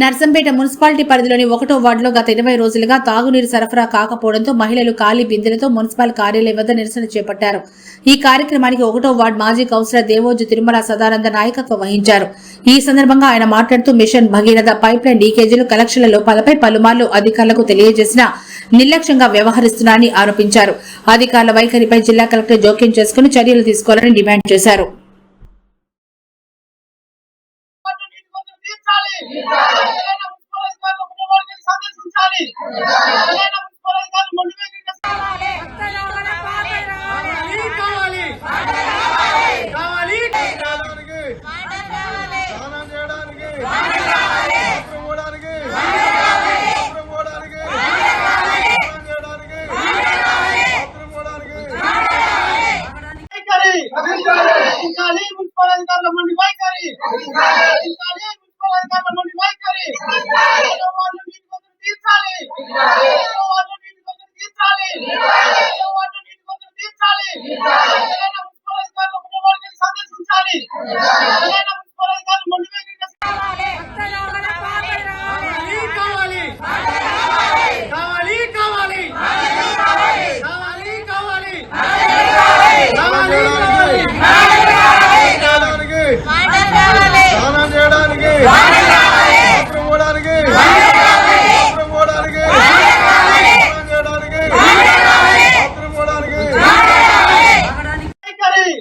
Narsampet municipality పరిధిలోని ఒకటో వార్డులో గత ఇరవై రోజులుగా తాగునీరు సరఫరా కాకపోవడంతో మహిళలు ఖాళీ బిందెలతో మున్సిపల్ కార్యాలయం వద్ద నిరసన చేపట్టారు. ఈ కార్యక్రమానికి ఒకటో వార్డు మాజీ కౌన్సిలర్ దేవోజు తిరుమల సదానంద నాయకత్వం వహించారు. ఈ సందర్భంగా ఆయన మాట్లాడుతూ మిషన్ భగీరథ పైప్ లైన్ లీకేజీలు కలెక్షన్ల లోపాలపై పలుమార్లు అధికారులకు తెలియజేసినా నిర్లక్ష్యంగా వ్యవహరిస్తున్నారని ఆరోపించారు. అధికారుల వైఖరిపై జిల్లా కలెక్టర్ జోక్యం చేసుకుని చర్యలు తీసుకోవాలని డిమాండ్ చేశారు. పోవడానికి స్నానం చేయడానికి బాత్రూమ్ పోవడానికి వైఖరి రక్షించాలి మున్సిపల్ అధికారుల మొండి వైఖరి కుటుంబానికి సందర్శించాలి తెలంగాణ